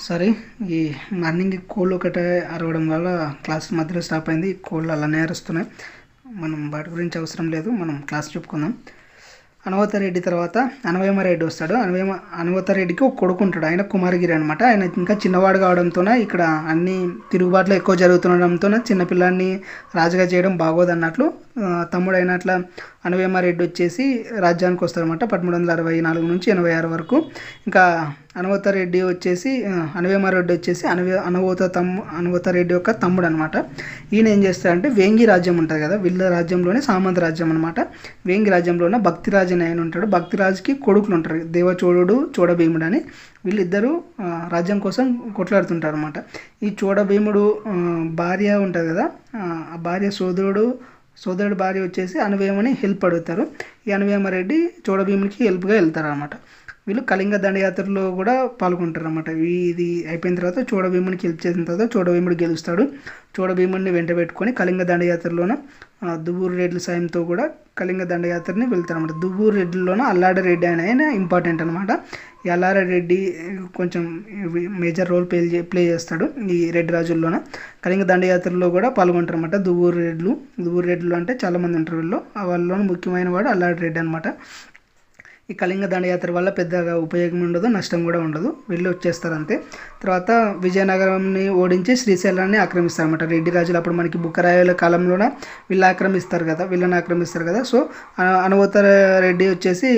Sorry ఈ morning కోళ్ళు ఒకటే అరవడం వల్ల క్లాస్ మధ్యలో స్టాప్ అయింది. కోళ్ళు అలానే అరుస్తున్నాయి. మనం వాటి గురించి అవసరం లేదు. మనం క్లాస్ చెప్పుకుందాం. అనవత రెడ్డి తర్వాత అనవయమ రెడ్డి వస్తాడు. అనవయమ అనవతారెడ్డికి ఒక కొడుకు ఉంటాడు. ఆయన కుమారగిరి అనమాట ఆయన ఇంకా చిన్నవాడు కావడంతో ఇక్కడ అన్ని తిరుగుబాట్లు ఎక్కువ జరుగుతుండడంతో చిన్నపిల్లాన్ని రాజుగా చేయడం బాగోదు అన్నట్లు తమ్ముడైన అట్లా అనవేమారెడ్డి వచ్చేసి రాజ్యానికి వస్తారనమాట పదమూడు వందల అరవై నాలుగు నుంచి ఎనభై ఆరు వరకు. ఇంకా అనవతారెడ్డి వచ్చేసి అనవేమారెడ్డి వచ్చేసి అనవే అనవోత తమ్ము అనవతారెడ్డి యొక్క తమ్ముడు అనమాట ఈయన ఏం చేస్తాడంటే వేంగి రాజ్యం ఉంటుంది కదా వీళ్ళ రాజ్యంలోనే సామంత రాజ్యం అనమాట వేంగి రాజ్యంలోనే భక్తిరాజు అని ఆయన ఉంటాడు. భక్తిరాజుకి కొడుకులు ఉంటారు. దేవచోడు చూడభీముడు అని వీళ్ళిద్దరూ రాజ్యం కోసం కొట్లాడుతుంటారు అనమాట ఈ చూడభీముడు భార్య ఉంటుంది కదా ఆ భార్య సోదరుడు సోదరుడు భార్య వచ్చేసి అనువేమని హెల్ప్ అడుగుతారు. ఈ అనువేమరెడ్డి చూడభీమునికి హెల్ప్గా వెళ్తారు అనమాట వీళ్ళు కళింగ దండయాత్రలో కూడా పాల్గొంటారు అనమాట ఇది అయిపోయిన తర్వాత చూడభీమునికి హెల్ప్ చేసిన తర్వాత చూడభీముడు గెలుస్తాడు. చూడభీముడిని వెంట పెట్టుకొని కళింగ దండయాత్రలోన దువ్వూరు రెడ్ల సాయంతో కూడా కళింగ దండయాత్రని వెళ్తారు అనమాట దువ్వూరు రెడ్డిలోన అల్లాడ రెడ్డి అనే ఆయన ఇంపార్టెంట్ అనమాట ఈ అల్లాడ రెడ్డి కొంచెం మేజర్ రోల్ ప్లే ప్లే చేస్తాడు ఈ రెడ్డి రాజుల్లోన. కళింగ దండయాత్రలో కూడా పాల్గొంటారు అనమాట దువ్వూరు రెడ్లు. దువ్వూరు రెడ్లు అంటే చాలామంది ఉంటారు వీళ్ళు. ఆ వాళ్ళలో ముఖ్యమైన వాడు అల్లాడ రెడ్డి అనమాట ఈ కళింగ దండయాత్ర వల్ల పెద్దగా ఉపయోగం ఉండదు నష్టం కూడా ఉండదు. వెళ్ళి వచ్చేస్తారు అంతే తర్వాత విజయనగరంని ఓడించి శ్రీశైలాన్ని ఆక్రమిస్తారనమాట రెడ్డి రాజులు అప్పుడు మనకి బుక్కరాయల కాలంలోన వీళ్ళు ఆక్రమిస్తారు కదా వీళ్ళని ఆక్రమిస్తారు కదా. సో అనవతర రెడ్డి వచ్చేసి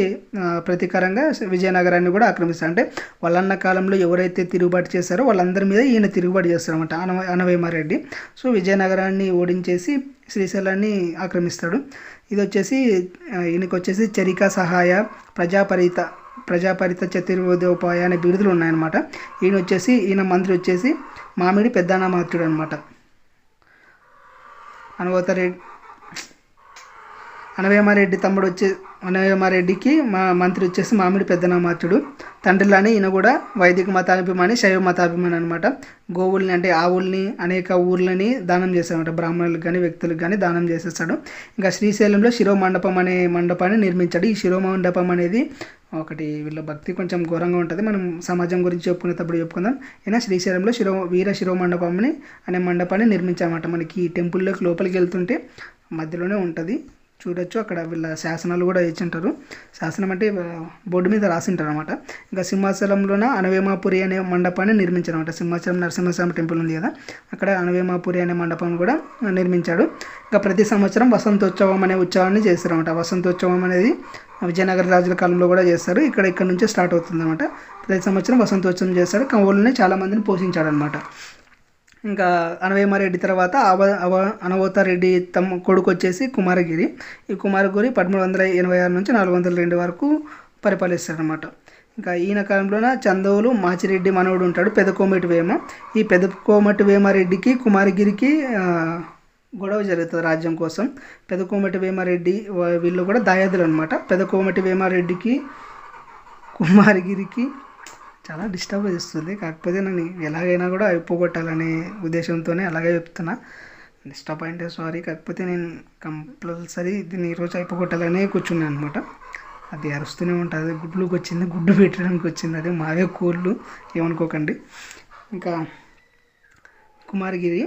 ప్రతీకారంగా విజయనగరాన్ని కూడా ఆక్రమిస్తారు. అంటే వాళ్ళన్న కాలంలో ఎవరైతే తిరుగుబాటు చేశారో వాళ్ళందరి మీద ఈయన తిరుగుబాటు చేస్తారనమాట అనవ అనవేమారెడ్డి సో విజయనగరాన్ని ఓడించేసి శ్రీశైలాన్ని ఆక్రమిస్తాడు. ఇది వచ్చేసి ఈయనకు వచ్చేసి చరిక సహాయ ప్రజాపరిత ప్రజాపరిత చతుర్వేదోపాయ అనే బిరుదులు ఉన్నాయన్నమాట. ఈయన వచ్చేసి ఈయన మంత్రి వచ్చేసి మామిడి పెద్దానామాత్యుడు అనమాట అనవత అనవేమారెడ్డి తమ్ముడు వచ్చే అనవేమారెడ్డికి మా మంత్రి వచ్చేసి మామిడి పెద్దనామాత్యుడు తండ్రిలానే ఈయన కూడా వైదిక మతాభిమాని శైవ మతాభిమాని అనమాట గోవుల్ని అంటే ఆవుల్ని అనేక ఊర్లని దానం చేశాడనమాట బ్రాహ్మణులకు కానీ వ్యక్తులకు కానీ దానం చేసేస్తాడు. ఇంకా శ్రీశైలంలో శిరో మండపం అనే మండపాన్ని నిర్మించాడు. ఈ శిరో మండపం అనేది ఒకటి వీళ్ళ భక్తి కొంచెం ఘోరంగా ఉంటుంది. మనం సమాజం గురించి చెప్పుకునేటప్పుడు చెప్పుకుందాం. అయినా శ్రీశైలంలో శిరో వీర శిరో మండపంని అనే మండపాన్ని నిర్మించామన్నమాట మనకి ఈ టెంపుల్లోకి లోపలికి వెళ్తుంటే మధ్యలోనే ఉంటుంది. చూడొచ్చు. అక్కడ వీళ్ళ శాసనాలు కూడా ఇచ్చింటారు శాసనం అంటే బోర్డు మీద రాసింటారు అనమాట ఇంకా సింహాచలంలోన అనవేమాపురి అనే మండపాన్ని నిర్మించారు అనమాట సింహాచలం నరసింహస్వామి టెంపుల్ ఉంది కదా అక్కడ అనవేమాపురి అనే మండపం కూడా నిర్మించాడు. ఇంకా ప్రతి సంవత్సరం వసంతోత్సవం అనే ఉత్సవాన్ని చేస్తారు అనమాట వసంతోత్సవం అనేది విజయనగర రాజుల కాలంలో కూడా చేస్తారు. ఇక్కడ ఇక్కడ నుంచే స్టార్ట్ అవుతుంది అనమాట ప్రతి సంవత్సరం వసంతోత్సవం చేస్తాడు కవులనే చాలా మందిని పోషించాడు అనమాట ఇంకా అనవేమారెడ్డి తర్వాత అవ అవ అనవోతారెడ్డి తమ కొడుకు వచ్చేసి కుమారగిరి. ఈ కుమారగిరి పదమూడు వందల ఎనభై ఆరు నుంచి నాలుగు వందల రెండు వరకు పరిపాలిస్తారనమాట ఇంకా ఈయన కాలంలోన చందవులు మాచిరెడ్డి మనవుడు ఉంటాడు పెదకోమటి వేమ. ఈ పెదకోమటి వేమారెడ్డికి కుమారగిరికి గొడవ జరుగుతుంది రాజ్యం కోసం. పెదకోమటి వేమారెడ్డి వీళ్ళు కూడా దాయాదులు అనమాట పెదకోమటి వేమారెడ్డికి కుమారగిరికి చాలా డిస్టర్బ్ చేస్తుంది. కాకపోతే నేను ఎలాగైనా కూడా అయిపోగొట్టాలనే ఉద్దేశంతోనే అలాగే చెప్తున్నా. డిస్టర్బ్ అంటే సారీ కాకపోతే నేను కంపల్సరీ దీన్ని ఈరోజు అయిపోగొట్టాలనే కూర్చున్నాను అనమాట అది అరుస్తూనే ఉంటుంది. గుడ్లుకి వచ్చింది. గుడ్డు పెట్టడానికి వచ్చింది. అది మావే కోళ్ళు ఏమనుకోకండి. ఇంకా కుమారగిరి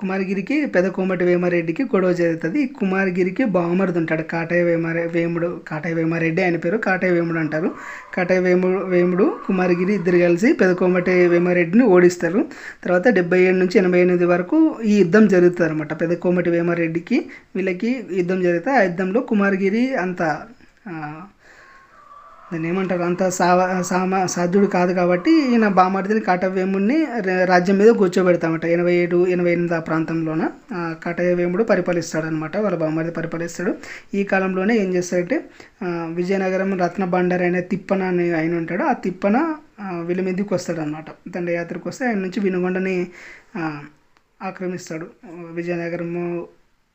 కుమారగిరికి పెద్ద కోమటి వేమారెడ్డికి గొడవ జరుగుతుంది. కుమారగిరికి బావమరిది ఉంటాడు కాటయ్య వేమారె వేముడు కాటయ్య వేమారెడ్డి ఆయన పేరు కాటయ్య వేముడు అంటారు. కాటయ్య వేముడు వేముడు కుమారగిరి ఇద్దరు కలిసి పెద్ద కోమటి వేమారెడ్డిని ఓడిస్తారు. తర్వాత డెబ్బై ఏడు నుంచి ఎనభై ఎనిమిది వరకు ఈ యుద్ధం జరుగుతుంది అనమాట పెద్ద కోమటి వేమారెడ్డికి వీళ్ళకి యుద్ధం జరిగితే ఆ యుద్ధంలో కుమారగిరి అంత దాన్ని ఏమంటారు అంత సావ సామ సాధ్యుడు కాదు కాబట్టి ఈయన బామర్దిని కాటవేముడిని రాజ్యం మీద కూర్చోబెడతామట. ఎనభై ఏడు ఎనభై ఎనిమిది ఆ ప్రాంతంలోన కాటవేముడు పరిపాలిస్తాడనమాట. వాళ్ళ బామర్ది పరిపాలిస్తాడు. ఈ కాలంలోనే ఏం చేస్తాడంటే విజయనగరం రత్న బండార్ అనే తిప్పన అని ఆయన ఉంటాడు. ఆ తిప్పన విలుమిదికి వస్తాడనమాట. దండయాత్రకు వస్తే ఆయన నుంచి వినుగొండని ఆక్రమిస్తాడు. విజయనగరము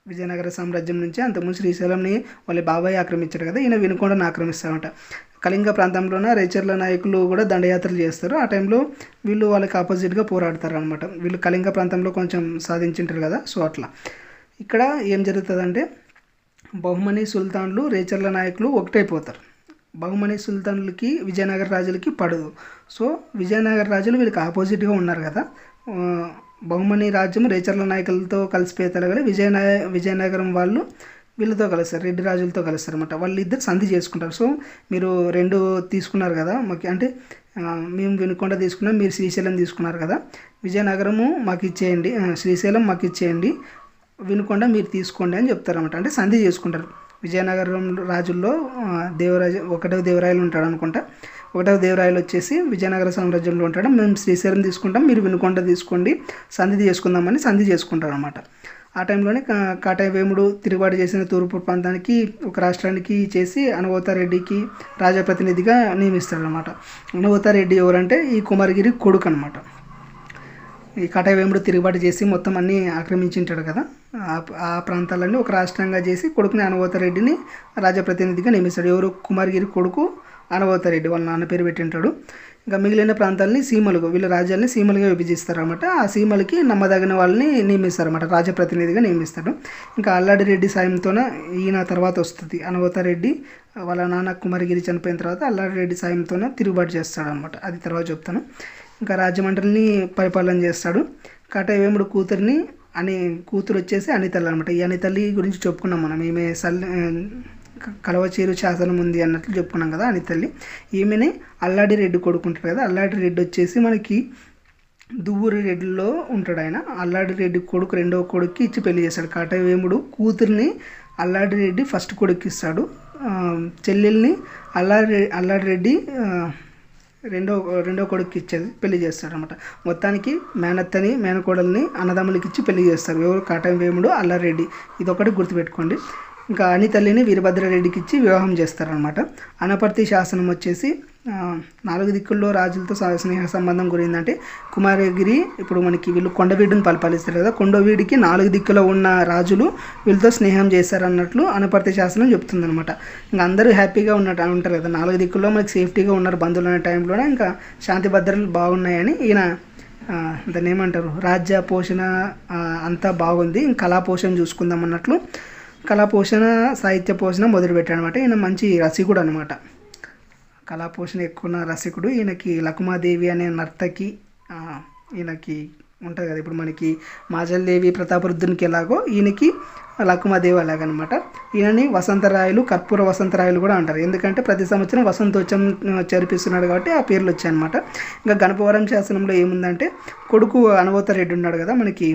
విజయనగర సామ్రాజ్యం నుంచి అంతకుముందు శ్రీశైలంని వాళ్ళ బాబాయ్ ఆక్రమించాడు కదా ఈయన వినుకొండను ఆక్రమిస్తారన్నమాట కళింగ ప్రాంతంలోన రేచర్ల నాయకులు కూడా దండయాత్రలు చేస్తారు. ఆ టైంలో వీళ్ళు వాళ్ళకి ఆపోజిట్గా పోరాడతారు అనమాట వీళ్ళు కళింగ ప్రాంతంలో కొంచెం సాధించింటారు కదా సో అట్లా. ఇక్కడ ఏం జరుగుతుందంటే బహుమని సుల్తాన్లు రేచర్ల నాయకులు ఒకటైపోతారు. బహుమని సుల్తాన్లకి విజయనగర రాజులకి పడదు. సో విజయనగర రాజులు వీళ్ళకి ఆపోజిట్గా ఉన్నారు కదా. బహుమని రాజ్యం రేచర్ల నాయకులతో కలిసిపోయే తరగలి విజయనగ విజయనగరం వాళ్ళు వీళ్ళతో కలుస్తారు రెడ్డి రాజులతో కలుస్తారు అనమాట వాళ్ళు ఇద్దరు సంధి చేసుకుంటారు. సో మీరు రెండు తీసుకున్నారు కదా మాకు అంటే మేము వినుకొండ తీసుకున్నాం మీరు శ్రీశైలం తీసుకున్నారు కదా. విజయనగరము మాకు ఇచ్చేయండి శ్రీశైలం మాకు ఇచ్చేయండి వినుకొండ మీరు తీసుకోండి అని చెప్తారన్నమాట అంటే సంధి చేసుకుంటారు. విజయనగరం రాజుల్లో దేవరాజు ఒకటవ దేవరాయలు ఉంటాడు అనుకుంటా. ఒకటో దేవరాయలు వచ్చేసి విజయనగర సామ్రాజ్యంలో ఉంటాడు. మేము శ్రీశైలం తీసుకుంటాం మీరు వినుకొండ తీసుకోండి సంధి చేసుకుందామని సంధి చేసుకుంటారు అనమాట ఆ టైంలోనే కాటాయ వేముడు తిరుగుబాటు చేసిన తూర్పు ప్రాంతానికి ఒక రాష్ట్రానికి చేసి అనవతారెడ్డికి రాజప్రతినిధిగా నియమిస్తాడు అనమాట అనవతారెడ్డి ఎవరంటే ఈ కుమారగిరి కొడుకు అనమాట ఈ కటవేముడు తిరుగుబాటు చేసి మొత్తం అన్నీ ఆక్రమించింటాడు కదా. ఆ- ఆ ప్రాంతాలన్నీ ఒక రాష్ట్రంగా చేసి కొడుకుని అనవోతరెడ్డిని రాజప్రతినిధిగా నియమిస్తాడు. ఎవరు? కుమారగిరి కొడుకు అనవోతరెడ్డి వాళ్ళ నాన్న పేరు పెట్టింటాడు. ఇంకా మిగిలిన ప్రాంతాలని సీమలుగా వీళ్ళ రాజ్యాలని సీమలుగా విభజిస్తారనమాట ఆ సీమలకి నమ్మదగిన వాళ్ళని నియమిస్తారన్నమాట. రాజప్రతినిధిగా నియమిస్తాడు ఇంకా అల్లాడి రెడ్డి సాయంతోన ఈయన తర్వాత వస్తుంది. అనవతారెడ్డి వాళ్ళ నాన్న కుమారగిరి చనిపోయిన తర్వాత అల్లాడి రెడ్డి సాయంతోన తిరుగుబాటు చేస్తాడనమాట అది తర్వాత చెప్తాను. ఇంకా రాజమండ్రిని పరిపాలన చేస్తాడు. కటవేముడు కూతురిని అని కూతురు వచ్చేసి అనితల్లి అనమాట ఈ అనితల్లి గురించి చెప్పుకున్నాం మనం. ఈమె సల్ కలవచేరు శాసనం ఉంది అన్నట్లు చెప్పుకున్నాం కదా అనితల్లి ఈమెనే అల్లాడి రెడ్డి కొడుకుంటారు కదా. అల్లాడి రెడ్డి వచ్చేసి మనకి దువ్వూరి రెడ్డిలో ఉంటాడు ఆయన. అల్లాడి రెడ్డి కొడుకు రెండవ కొడుక్కి ఇచ్చి పెళ్ళి చేస్తాడు కాటవేముడు కూతుర్ని అల్లాడి రెడ్డి ఫస్ట్ కొడుకు ఇస్తాడు. చెల్లెల్ని అల్లాడి అల్లాడి రెడ్డి రెండో రెండో కొడుకు ఇచ్చేది పెళ్ళి చేస్తాడు అనమాట మొత్తానికి మేనత్తని మేనకోడల్ని అన్నదమ్ములకి ఇచ్చి పెళ్ళి చేస్తారు. ఎవరు? కాటం వేముడు అల్లారెడ్డి ఇదొకటి గుర్తుపెట్టుకోండి. ఇంకా అని తల్లిని వీరభద్రారెడ్డికి ఇచ్చి వివాహం చేస్తారనమాట అనపర్తి శాసనం వచ్చేసి నాలుగు దిక్కుల్లో రాజులతో స్నేహ సంబంధం గురిందంటే కుమారగిరి ఇప్పుడు మనకి వీళ్ళు కొండవీడుని పరిపాలిస్తారు కదా కొండవీడికి నాలుగు దిక్కులో ఉన్న రాజులు వీళ్ళతో స్నేహం చేశారన్నట్లు అనపర్తి శాసనం చెప్తుంది అనమాట ఇంకా అందరూ హ్యాపీగా ఉన్నట్టు ఉంటారు కదా నాలుగు దిక్కుల్లో మనకి సేఫ్టీగా ఉన్నారు బంధువులు అనే టైంలోనే ఇంకా శాంతి భద్రతలు బాగున్నాయని ఈయన దాన్ని ఏమంటారు రాజ్య పోషణ అంతా బాగుంది ఇంకా కళా పోషణ చూసుకుందాం అన్నట్లు కళా పోషణ సాహిత్య పోషణ మొదలుపెట్టాడు అనమాట ఈయన మంచి రసికుడు అనమాట కళా పోషణ ఎక్కువ ఉన్న రసికుడు. ఈయనకి లకుమాదేవి అనే నర్తకి ఈయనకి ఉంటుంది కదా. ఇప్పుడు మనకి మాజల్దేవి ప్రతాపరుద్రునికి ఎలాగో ఈయనకి లకుమాదేవి అలాగనమాట ఈయనని వసంతరాయలు కర్పూర వసంతరాయలు కూడా అంటారు. ఎందుకంటే ప్రతి సంవత్సరం వసంతోత్సవం జరిపిస్తున్నాడు కాబట్టి ఆ పేర్లు వచ్చాయన్నమాట. ఇంకా గణపవరం శాసనంలో ఏముందంటే కొడుకు అనవోతరెడ్డి ఉన్నాడు కదా మనకి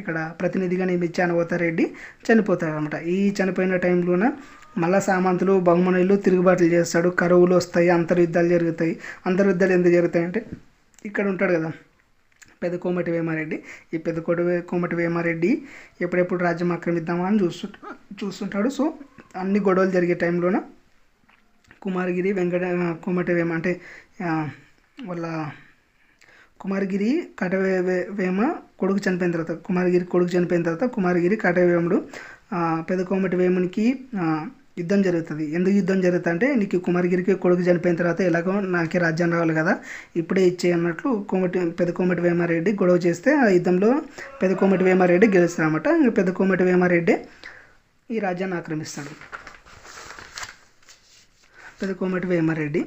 ఇక్కడ ప్రతినిధిగా నియమించాను అనవోతరెడ్డి చనిపోతారనమాట ఈ చనిపోయిన టైంలోన మళ్ళా సామంతులు బహుమనులు తిరుగుబాట్లు చేస్తాడు. కరువులు వస్తాయి అంతర్యుద్ధాలు జరుగుతాయి. అంతర్యుద్ధాలు ఎందుకు జరుగుతాయి అంటే ఇక్కడ ఉంటాడు కదా పెద్ద కోమటి వేమారెడ్డి. ఈ పెద్ద కోటి కోమటి వేమారెడ్డి ఎప్పుడెప్పుడు రాజ్యం ఆక్రమిద్దామా అని చూస్తుంటా చూస్తుంటాడు. సో అన్ని గొడవలు జరిగే టైంలోన కుమారగిరి వెంకట కోమటి వేమ అంటే వాళ్ళ కుమారగిరి కటవే వే- వేమ కొడుకు చనిపోయిన తర్వాత కుమారగిరి కొడుకు చనిపోయిన తర్వాత కుమారగిరి కటవేముడు పెద్ద కోమటి వేమునికి యుద్ధం జరుగుతుంది. ఎందుకు యుద్ధం జరుగుతుంది అంటే నీకు కుమారగిరికి కొడుకు చనిపోయిన తర్వాత ఎలాగో నాకే రాజ్యం రావాలి కదా ఇప్పుడే ఇచ్చే అన్నట్లు కోమటి పెద్ద కోమటి వేమారెడ్డి గొడవ చేస్తే ఆ యుద్ధంలో పెద్ద కోమటి వేమారెడ్డి గెలుస్తారన్నమాట ఇంకా పెద్ద కోమటి వేమారెడ్డి ఈ రాజ్యాన్ని ఆక్రమిస్తాడు. పెద్ద కోమటి వేమారెడ్డి.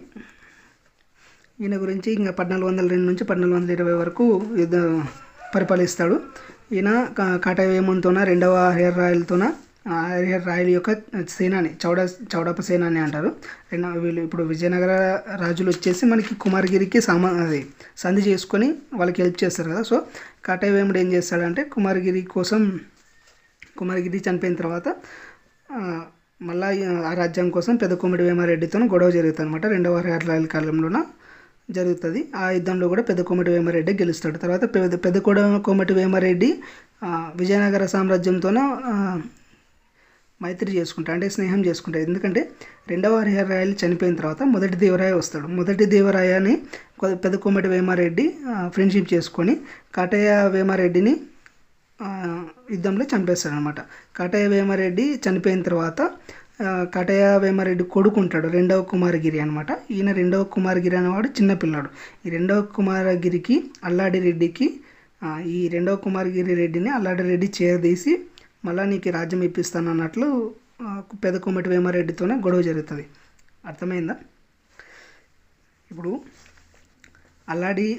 ఈయన గురించి ఇంకా పద్నాలుగు వందల రెండు నుంచి పద్నాలుగు వందల ఇరవై వరకు యుద్ధ పరిపాలిస్తాడు. ఈయన కాటవేమంతోన రెండవ హరిహర రాయలతోన ఆ రాయల్ యొక్క సేనాని చౌడ చౌడప్ప సేనాని అంటారు. రెండవ వీళ్ళు ఇప్పుడు విజయనగర రాజులు వచ్చేసి మనకి కుమారగిరికి సమా అది సంధి చేసుకొని వాళ్ళకి హెల్ప్ చేస్తారు కదా. సో కాటవేముడు ఏం చేస్తాడంటే కుమారగిరి కోసం కుమారగిరి చనిపోయిన తర్వాత మళ్ళీ ఆ రాజ్యం కోసం పెద్ద కుమ్మడి వేమారెడ్డితో గొడవ జరుగుతుంది అనమాట రెండవ హరిహర కాలంలోన జరుగుతుంది. ఆ యుద్ధంలో కూడా పెద్ద కోమటి వేమారెడ్డి గెలుస్తాడు. తర్వాత పెద్ద పెద్ద కోమటి వేమారెడ్డి విజయనగర సామ్రాజ్యంతోన మైత్రి చేసుకుంటాడు. అంటే స్నేహం చేసుకుంటాడు. ఎందుకంటే రెండవ హరిహరరాయలు చనిపోయిన తర్వాత మొదటి దేవరాయ వస్తాడు. మొదటి దేవరాయని పెద్ద కోమటి వేమారెడ్డి ఫ్రెండ్షిప్ చేసుకొని కాటయ్య వేమారెడ్డిని యుద్ధంలో చంపేస్తాడు అనమాట కాటయ్య వేమారెడ్డి చనిపోయిన తర్వాత కటయ కాటయ్య వేమారెడ్డి కొడుకు ఉంటాడు రెండవ కుమారగిరి అనమాట ఈయన రెండవ కుమారగిరి అనేవాడు చిన్నపిల్లాడు ఈ రెండవ కుమారగిరికి అల్లాడి రెడ్డికి ఈ రెండవ కుమారగిరి రెడ్డిని అల్లాడి రెడ్డి చేరదీసి మళ్ళా నీకు రాజ్యం ఇప్పిస్తాను అన్నట్లు పెద్ద కుమ్మటి వేమారెడ్డితోనే గొడవ జరుగుతుంది. అర్థమైందా? ఇప్పుడు అల్లాడి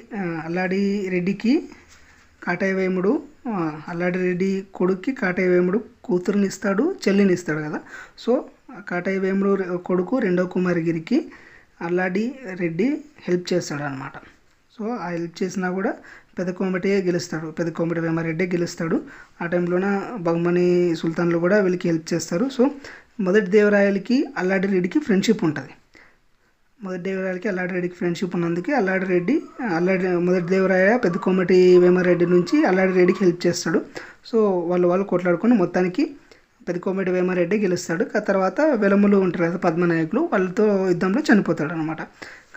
అల్లాడి రెడ్డికి కాటయ్య వేముడు అల్లాడి రెడ్డి కొడుక్కి కాటయ్య వేముడు కూతురుని ఇస్తాడు చెల్లిని ఇస్తాడు కదా. సో కాటయ్య వేముడు కొడుకు రెండో కుమారగిరికి అల్లాడి రెడ్డి హెల్ప్ చేస్తాడు అనమాట సో ఆ హెల్ప్ చేసినా కూడా పెద్ద కోమటియే గెలుస్తాడు. పెద్ద కోమటి వేమారెడ్డి గెలుస్తాడు. ఆ టైంలోన బహుమని సుల్తాన్లు కూడా వీళ్ళకి హెల్ప్ చేస్తారు. సో మొదటి దేవరాయలకి అల్లాడి రెడ్డికి ఫ్రెండ్షిప్ ఉంటుంది. మొదటి దేవరాయలకి అల్లాడి రెడ్డికి ఫ్రెండ్షిప్ ఉన్నందుకే అల్లాడి రెడ్డి అల్లాడి మొదటి దేవరాయ పెద్ద కోమటి వేమారెడ్డి నుంచి అల్లాడి రెడ్డికి హెల్ప్ చేస్తాడు. సో వాళ్ళు వాళ్ళు కొట్లాడుకొని మొత్తానికి పెద్ద కోమటి వేమారెడ్డి గెలుస్తాడు. ఆ తర్వాత వెలములు ఉంటారు కదా పద్మనాయకులు వాళ్ళతో యుద్ధంలో చనిపోతాడు అనమాట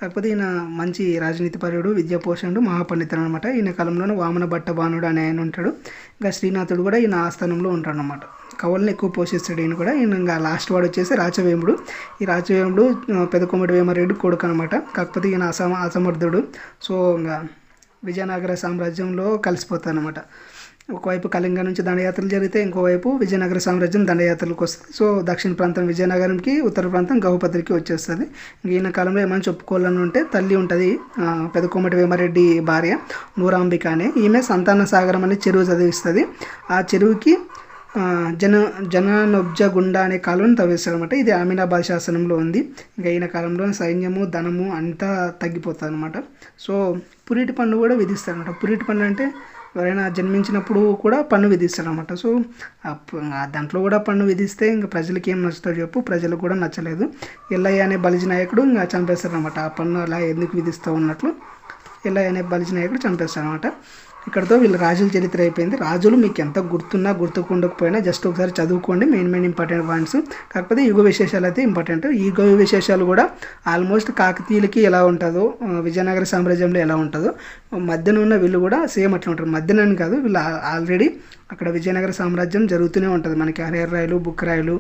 కాకపోతే ఈయన మంచి రాజనీతిపరుడు విద్యాపోషణుడు మహాపండితుడు అనమాట. ఈయన కాలంలోనే వామన భట్ట బాణుడు అనే ఆయన ఉంటాడు. ఇంకా శ్రీనాథుడు కూడా ఈయన ఆస్థానంలో ఉంటాడు అనమాట కవులను ఎక్కువ పోషిస్తాడు ఈయన కూడా. ఈయన ఇంకా లాస్ట్ వాడు వచ్చేసి రాచవేముడు. ఈ రాచవేముడు పెద్ద కొమ్మటి వేమారెడ్డి కొడుకు అనమాట. కాకపోతే ఈయన అసమ అసమర్థుడు. సో ఇంకా విజయనగర సామ్రాజ్యంలో కలిసిపోతాడు అనమాట ఒకవైపు కళింగ నుంచి దండయాత్రలు జరిగితే ఇంకోవైపు విజయనగర సామ్రాజ్యం దండయాత్రలకు వస్తుంది. సో దక్షిణ ప్రాంతం విజయనగరంకి ఉత్తర ప్రాంతం గౌపత్రికి వచ్చేస్తుంది. ఈయన కాలంలో ఏమైనా చెప్పుకోవాలని ఉంటే తల్లి ఉంటుంది పెద్ద కోమటి వేమారెడ్డి భార్య నూరాంబిక అనే ఈమె సంతాన సాగరం అనే చెరువు చదివిస్తుంది. ఆ చెరువుకి జన జననొబ్జ గుండా అనే కాలువను తవ్వేస్తాడు అనమాట ఇది అమీనాబాద్ శాసనంలో ఉంది. ఇంకా ఈయన కాలంలో సైన్యము ధనము అంతా తగ్గిపోతుంది అనమాట సో పురిటి పన్ను కూడా విధిస్తాడు అనమాట పురిటి పన్ను అంటే ఎవరైనా జన్మించినప్పుడు కూడా పన్ను విధిస్తారు అనమాట సో దాంట్లో కూడా పన్ను విధిస్తే ఇంకా ప్రజలకి ఏం నచ్చుతాడు చెప్పు ప్రజలకు కూడా నచ్చలేదు. ఎల్లయ్య అనే బలిజ నాయకుడు ఇంకా చంపేస్తారు అనమాట ఆ పన్ను అలా ఎందుకు విధిస్తూ ఉన్నట్లు ఎల్లయ్య అనే బలిజ నాయకుడు చంపేస్తారు అనమాట ఇక్కడతో వీళ్ళ రాజుల చరిత్ర అయిపోయింది. రాజులు మీకు ఎంత గుర్తున్నా గుర్తుకుండకపోయినా జస్ట్ ఒకసారి చదువుకోండి. మెయిన్ మెయిన్ ఇంపార్టెంట్ పాయింట్స్ కాకపోతే యుగ విశేషాలు అయితే ఇంపార్టెంట్ యుగ విశేషాలు కూడా ఆల్మోస్ట్ కాకతీయులకి ఎలా ఉంటుందో విజయనగర సామ్రాజ్యంలో ఎలా ఉంటుందో మధ్యన ఉన్న వీళ్ళు కూడా సేమ్ అట్లా ఉంటారు. మధ్యనని కాదు వీళ్ళు ఆల్రెడీ అక్కడ విజయనగర సామ్రాజ్యం జరుగుతూనే ఉంటుంది. మనకి హరిహర రాయలు బుక్ రాయలు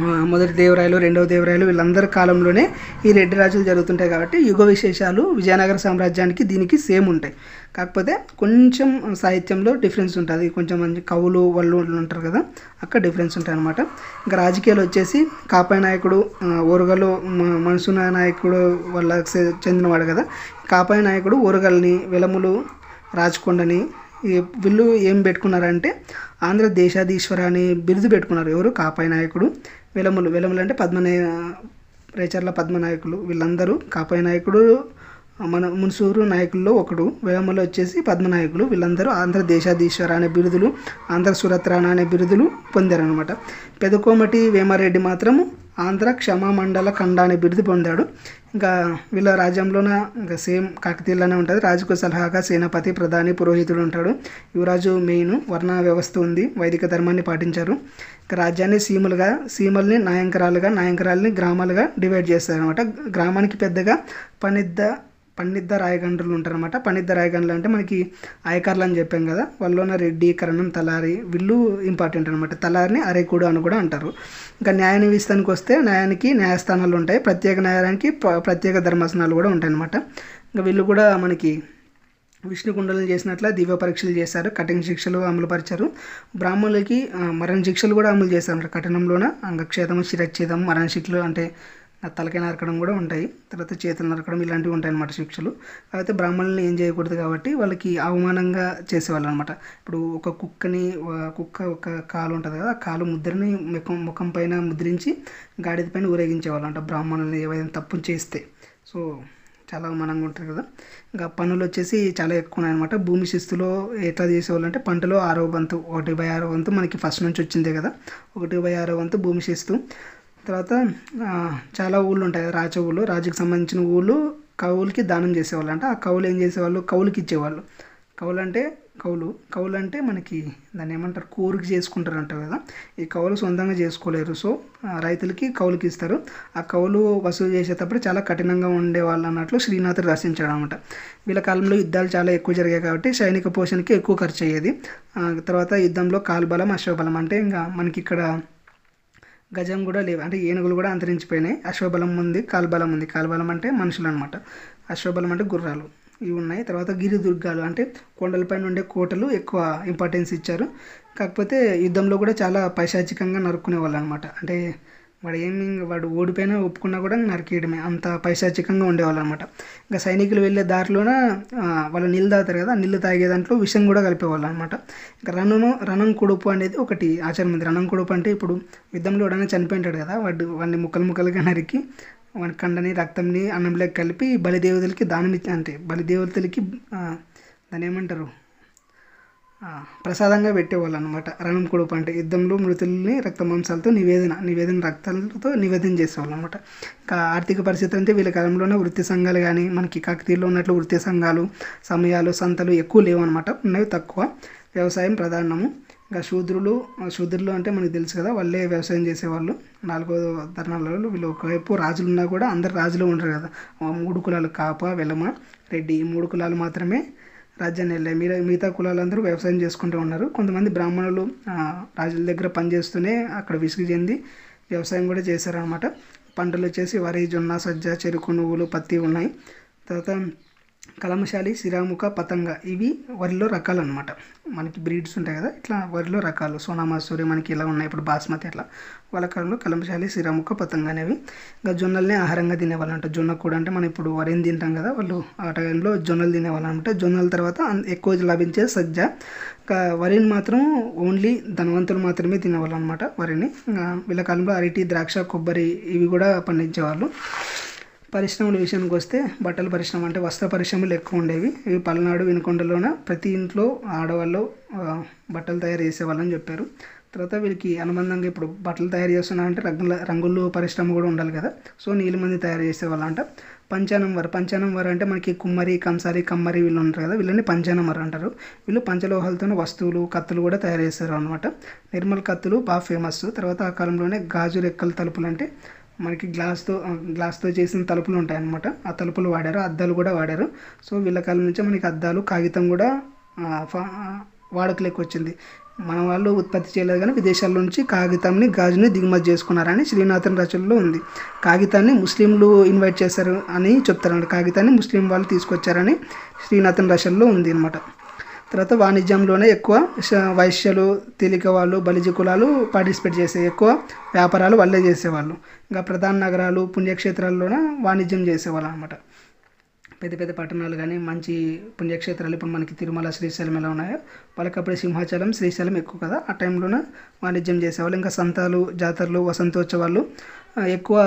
మొదటి దేవరాయలు రెండవ దేవరాయలు వీళ్ళందరి కాలంలోనే ఈ రెడ్డి రాజులు జరుగుతుంటాయి కాబట్టి యుగ విశేషాలు విజయనగర సామ్రాజ్యానికి దీనికి సేమ్ ఉంటాయి. కాకపోతే కొంచెం సాహిత్యంలో డిఫరెన్స్ ఉంటుంది. కొంచెం మంచి కవులు వాళ్ళు ఉంటారు కదా అక్కడ డిఫరెన్స్ ఉంటాయి అనమాట ఇంకా రాజకీయాలు వచ్చేసి కాపాయ నాయకుడు ఓరుగలు మ- మనసున నాయకుడు వాళ్ళకి చెందినవాడు కదా. కాపాయ నాయకుడు ఓరుగల్ని వెలములు రాజకొండని వీళ్ళు ఏం పెట్టుకున్నారంటే ఆంధ్ర దేశాధీశ్వర అని బిరుదు పెట్టుకున్నారు. ఎవరు? కాపాయ నాయకుడు. వెలములు. వెలములు అంటే పద్మనాయ రేచర్ల పద్మనాయకులు. వీళ్ళందరూ కాపాయ నాయకుడు మన మున్సూరు నాయకుల్లో ఒకడు. వేమలు వచ్చేసి పద్మనాయకులు. వీళ్ళందరూ ఆంధ్ర దేశాధీశ్వర అనే బిరుదులు ఆంధ్ర సురత్రాణ అనే బిరుదులు పొందారనమాట పెదకోమటి వేమారెడ్డి మాత్రము ఆంధ్ర క్షమామండల ఖండ అనే బిరుదు పొందాడు. ఇంకా వీళ్ళ రాజ్యంలోన ఇంకా సేమ్ కాకతీయులనే ఉంటుంది. రాజుకు సలహాగా సేనాపతి ప్రధాని పురోహితుడు ఉంటాడు. యువరాజు మెయిన్ వర్ణ వ్యవస్థ ఉంది. వైదిక ధర్మాన్ని పాటించారు. రాజ్యాన్ని సీమలుగా సీమల్ని నాయంకరాలుగా నాయంకరాలని గ్రామాలుగా డివైడ్ చేస్తారనమాట గ్రామానికి పెద్దగా పనిద్ద పన్నిద్ద రాయగండ్రులు ఉంటారనమాట పన్నిద్ద రాయగండ్రులు అంటే మనకి ఆయకర్లు అని చెప్పాం కదా. వాళ్ళలోన రెడ్డి కరణం తలారి వీళ్ళు ఇంపార్టెంట్ అనమాట తలారిని అరేకుడు అని కూడా అంటారు. ఇంకా న్యాయ నివేస్తానికి వస్తే న్యాయానికి న్యాయస్థానాలు ఉంటాయి. ప్రత్యేక న్యాయానికి ప్రత్యేక ధర్మాసనాలు కూడా ఉంటాయి అనమాట ఇంకా వీళ్ళు కూడా మనకి విష్ణుకుండలు చేసినట్ల దివ్య పరీక్షలు చేశారు కఠిన శిక్షలు అమలుపరిచారు. బ్రాహ్మణులకి మరణ శిక్షలు కూడా అమలు చేశారు కఠినంలోన అంగక్షేదం శిరచ్ఛేదం మరణ శిక్షలు అంటే తలకై నరకడం కూడా ఉంటాయి. తర్వాత చేతులు నరకడం ఇలాంటివి ఉంటాయి అన్నమాట శిక్షలు. అయితే బ్రాహ్మణులను ఏం చేయకూడదు కాబట్టి వాళ్ళకి అవమానంగా చేసేవాళ్ళు అనమాట ఇప్పుడు ఒక కుక్కని కుక్క ఒక కాలు ఉంటుంది కదా ఆ కాలు ముద్రని ముఖం ముఖం పైన ముద్రించి గాడిద పైన ఊరేగించేవాళ్ళు అంట బ్రాహ్మణులు ఏవైనా తప్పు చేస్తే. సో చాలా అవమానంగా ఉంటుంది కదా. ఇంకా పనులు వచ్చేసి చాలా ఎక్కువ ఉన్నాయి అనమాట భూమి శిస్తులో ఎట్లా చేసేవాళ్ళు అంటే పంటలో ఆరో వంతు ఒకటి బై ఆరో వంతు మనకి ఫస్ట్ నుంచి వచ్చిందే కదా. ఒకటి బై ఆరో వంతు భూమి శిస్తు. తర్వాత చాలా ఊళ్ళు ఉంటాయి రాజ రాచ ఊళ్ళు. రాజుకి సంబంధించిన ఊళ్ళు కవులకి దానం చేసేవాళ్ళు అంటే ఆ కవులు ఏం చేసేవాళ్ళు? కవులకి ఇచ్చేవాళ్ళు కవులు అంటే కౌలు. కౌలు అంటే మనకి దాన్ని ఏమంటారు? కూరుకి చేసుకుంటారు అంటారు కదా. ఈ కౌలు సొంతంగా చేసుకోలేరు. సో రైతులకి కౌలుకి ఇస్తారు. ఆ కౌలు వసూలు చేసేటప్పుడు చాలా కఠినంగా ఉండేవాళ్ళు అన్నట్లు శ్రీనాథుడు రచించాడు అనమాట వీళ్ళ కాలంలో యుద్ధాలు చాలా ఎక్కువ జరిగాయి కాబట్టి సైనిక పోషణకి ఎక్కువ ఖర్చు అయ్యేది తర్వాత యుద్ధంలో కాల్బలం అశ్వబలం అంటే ఇంకా మనకి ఇక్కడ గజం కూడా లేవు. అంటే ఏనుగులు కూడా అంతరించిపోయినాయి. అశ్వబలం ఉంది కాల్బలం ఉంది. కాల్బలం అంటే మనుషులు అనమాట అశ్వబలం అంటే గుర్రాలు. ఇవి ఉన్నాయి. తర్వాత గిరిదుర్గాలు అంటే కొండలపైన ఉండే కోటలు ఎక్కువ ఇంపార్టెన్స్ ఇచ్చారు. కాకపోతే యుద్ధంలో కూడా చాలా పైశాచికంగా నరుక్కునే వాళ్ళు అనమాట అంటే వాడు ఏమి ఇంకా వాడు ఓడిపోయినా ఒప్పుకున్నా కూడా నరికేయడమే. అంత పైశాచికంగా ఉండేవాళ్ళు అనమాట ఇంకా సైనికులు వెళ్ళే దారిలోన వాళ్ళు నీళ్ళు తాగుతారు కదా నీళ్ళు తాగే దాంట్లో విషం కూడా కలిపేవాళ్ళు అనమాట ఇంకా రణము రణం కొడుపు అనేది ఒకటి ఆచారం ఉంది. రణం కొడుపు అంటే ఇప్పుడు యుద్ధంలో ఎవడైనా చనిపోయింటాడు కదా వాడు వాడిని ముక్కలు ముక్కలుగా నరికి వాడి కండని రక్తంని అన్నంలోకి కలిపి బలిదేవతలకి దానం ఇచ్చి అంటే బలిదేవతలకి దాని దాన్ని ఏమంటారు? ప్రసాదంగా పెట్టేవాళ్ళు అనమాట రణం కొడుపు అంటే యుద్ధంలో మృతుల్ని రక్త మాంసాలతో నివేదన నివేదన రక్తాలతో నివేదన చేసేవాళ్ళు అనమాట ఇంకా ఆర్థిక పరిస్థితి అంటే వీళ్ళ కాలంలోనే వృత్తి సంఘాలు కానీ మనకి కాకతీయులో ఉన్నట్లు వృత్తి సంఘాలు సమయాలు సంతలు ఎక్కువ లేవు అనమాట ఉన్నవి తక్కువ. వ్యవసాయం ప్రధానము. ఇంకా శూద్రులు శూద్రులు అంటే మనకు తెలుసు కదా వాళ్ళే వ్యవసాయం చేసేవాళ్ళు. నాలుగో ధర్నాలలో వీళ్ళు ఒకవైపు రాజులు ఉన్నా కూడా అందరు రాజులు ఉండరు కదా. మూడు కులాలు కాప వెలమ రెడ్డి ఈ మూడు కులాలు మాత్రమే రాజ్యాన్ని వెళ్ళాయి మిగతా మిగతా కులాలందరూ వ్యవసాయం చేసుకుంటూ ఉన్నారు. కొంతమంది బ్రాహ్మణులు రాజుల దగ్గర పనిచేస్తూనే అక్కడ విసుగు చెంది వ్యవసాయం కూడా చేశారనమాట పంటలు వచ్చేసి వరి జొన్న సజ్జ చెరుకు నువ్వులు పత్తి ఉన్నాయి. తర్వాత కలమశాలి సిరాముఖ పతంగ ఇవి వరిలో రకాలు అనమాట మనకి బ్రీడ్స్ ఉంటాయి కదా ఇట్లా వరిలో రకాలు. సోనా మసూరి మనకి ఇలా ఉన్నాయి. ఇప్పుడు బాస్మతి అట్లా. వాళ్ళ కాలంలో కలమశాలి సిరాముక పతంగ అనేవి. ఇంకా జొన్నల్ని ఆహారంగా తినేవాళ్ళు అంట జొన్న కూడా అంటే మనం ఇప్పుడు వరిని తింటాం కదా వాళ్ళు ఆ టైంలో జొన్నలు తినేవాళ్ళు అనమాట జొన్నల తర్వాత ఎక్కువ లభించే సజ్జ. ఇంకా వరిని మాత్రం ఓన్లీ ధనవంతులు మాత్రమే తినేవాళ్ళు అనమాట వరిని. ఇంకా వీళ్ళ కాలంలో అరటి ద్రాక్ష కొబ్బరి ఇవి కూడా పండించేవాళ్ళు. పరిశ్రమల విషయానికి వస్తే బట్టల పరిశ్రమ అంటే వస్త్ర పరిశ్రమలు ఎక్కువ ఉండేవి. ఇవి పల్నాడు వినుకొండలోన ప్రతి ఇంట్లో ఆడవాళ్ళు బట్టలు తయారు చేసేవాళ్ళని చెప్పారు. తర్వాత వీళ్ళకి అనుబంధంగా ఇప్పుడు బట్టలు తయారు చేస్తున్నారంటే రంగుల రంగులు పరిశ్రమ కూడా ఉండాలి కదా. సో నీళ్ళు మంది తయారు చేసేవాళ్ళంట. పంచానం వారు పంచానం అంటే మనకి కుమ్మరి కంసారి కమ్మరి వీళ్ళు ఉంటారు కదా. వీళ్ళని పంచానంవారు అంటారు. వీళ్ళు పంచలోహాలతో వస్తువులు కత్తులు కూడా తయారు చేస్తారు అనమాట నిర్మల్ కత్తులు బాగా ఫేమస్ తర్వాత ఆ కాలంలోనే గాజు రెక్కల తలుపులు అంటే మనకి గ్లాస్తో గ్లాస్తో చేసిన తలుపులు ఉంటాయన్నమాట. ఆ తలుపులు వాడారు అద్దాలు కూడా వాడారు. సో వీళ్ళ కాలం నుంచే మనకి అద్దాలు కాగితం కూడా వాడకలేక వాడుకలోకి వచ్చింది. మన వాళ్ళు ఉత్పత్తి చేయలేదు కానీ విదేశాల నుంచి కాగితాన్ని గాజుని దిగుమతి చేసుకున్నారని శ్రీనాథన్ రచనలో ఉంది. కాగితాన్ని ముస్లింలు ఇన్వైట్ చేశారు అని చెప్తారు కాగితాన్ని ముస్లిం వాళ్ళు తీసుకొచ్చారని శ్రీనాథన్ రచనలో ఉంది అనమాట తర్వాత వాణిజ్యంలోనే ఎక్కువ వైశ్యలు తేలిక వాళ్ళు బలిజ కులాలు పార్టిసిపేట్ చేసే ఎక్కువ వ్యాపారాలు వాళ్ళే చేసేవాళ్ళు. ఇంకా ప్రధాన నగరాలు పుణ్యక్షేత్రాల్లోనే వాణిజ్యం చేసేవాళ్ళు అనమాట పెద్ద పెద్ద పట్టణాలు కానీ మంచి పుణ్యక్షేత్రాలు ఇప్పుడు మనకి తిరుమల శ్రీశైలం ఎలా ఉన్నాయో వాళ్ళకి అప్పుడు సింహాచలం శ్రీశైలం ఎక్కువ కదా ఆ టైంలోనే వాణిజ్యం చేసేవాళ్ళు. ఇంకా సంతాలు జాతరలు వసంతోత్సవాలు ఎక్కువ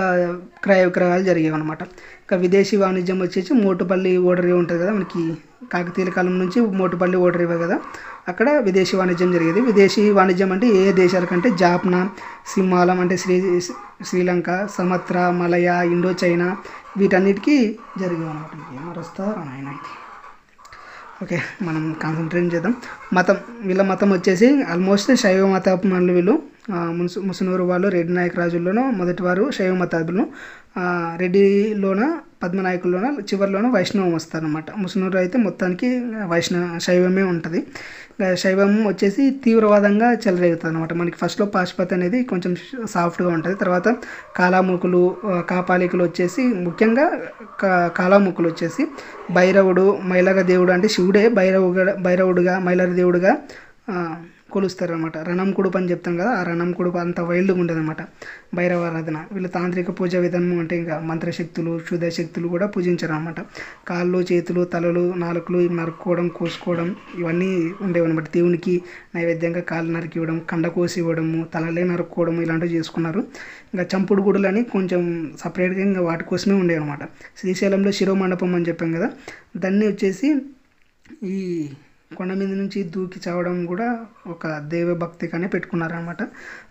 క్రయ విక్రయాలు జరిగేవి అనమాట ఇంకా విదేశీ వాణిజ్యం వచ్చేసి మోటుపల్లి ఓడరీ ఉంటుంది కదా మనకి కాకతీయుల కాలం నుంచి మోటుపల్లి ఓడరీ కదా అక్కడ విదేశీ వాణిజ్యం జరిగేది. విదేశీ వాణిజ్యం అంటే ఏ దేశాల కంటే జాప్నా సింహాలం అంటే శ్రీ శ్రీలంక సమత్ర మలయ ఇండో చైనా వీటన్నిటికీ జరిగేవి అనమాట ఏమో ఆయన ఇది. ఓకే మనం కాన్సన్ట్రేట్ చేద్దాం. మతం వీళ్ళ మతం వచ్చేసి ఆల్మోస్ట్ శైవ మతాభిమానులు వీళ్ళు ముసు ముసునూరు వాళ్ళు రెడ్డి నాయకరాజుల్లోనూ మొదటి వారు శైవ మతాదులను రెడ్డిలోన పద్మనాయకుల్లోన చివరిలోన వైష్ణవం వస్తారనమాట ముసునూరు అయితే మొత్తానికి వైష్ణవ శైవమే ఉంటుంది. శైవం వచ్చేసి తీవ్రవాదంగా చెలరేగుతుంది అనమాట మనకి ఫస్ట్లో పాశుపతి అనేది కొంచెం సాఫ్ట్గా ఉంటుంది. తర్వాత కాలాముకులు కాపాలికులు వచ్చేసి ముఖ్యంగా కా కాలాముకులు వచ్చేసి భైరవుడు మైలర దేవుడు అంటే శివుడే. భైరవుగా భైరవుడుగా మైలర దేవుడుగా కొలుస్తారు అనమాట రణం కుడుపు అని చెప్తాం కదా ఆ రణం కుడుపు అంత వైల్డ్గా ఉంటుంది అనమాట భైరవారాధన వీళ్ళు తాంత్రిక పూజ విధానం అంటే ఇంకా మంత్రశక్తులు క్షుద శక్తులు కూడా పూజించారు అనమాట కాళ్ళు చేతులు తలలు నాలుకలు నరుక్కోవడం కోసుకోవడం ఇవన్నీ ఉండేవి అనమాట దేవునికి నైవేద్యంగా కాళ్ళు నరికి ఇవ్వడం కండ కోసి ఇవ్వడము తలలే నరుక్కోవడం ఇలాంటివి చేసుకున్నారు. ఇంకా చంపుడు గుడులు అని కొంచెం సపరేట్గా ఇంకా వాటి కోసమే ఉండేవి అనమాట శ్రీశైలంలో శిరోమండపం అని చెప్పాం కదా దాన్ని వచ్చేసి ఈ కొండ మీద నుంచి దూకి చావడం కూడా ఒక దైవ భక్తిగానే పెట్టుకున్నారనమాట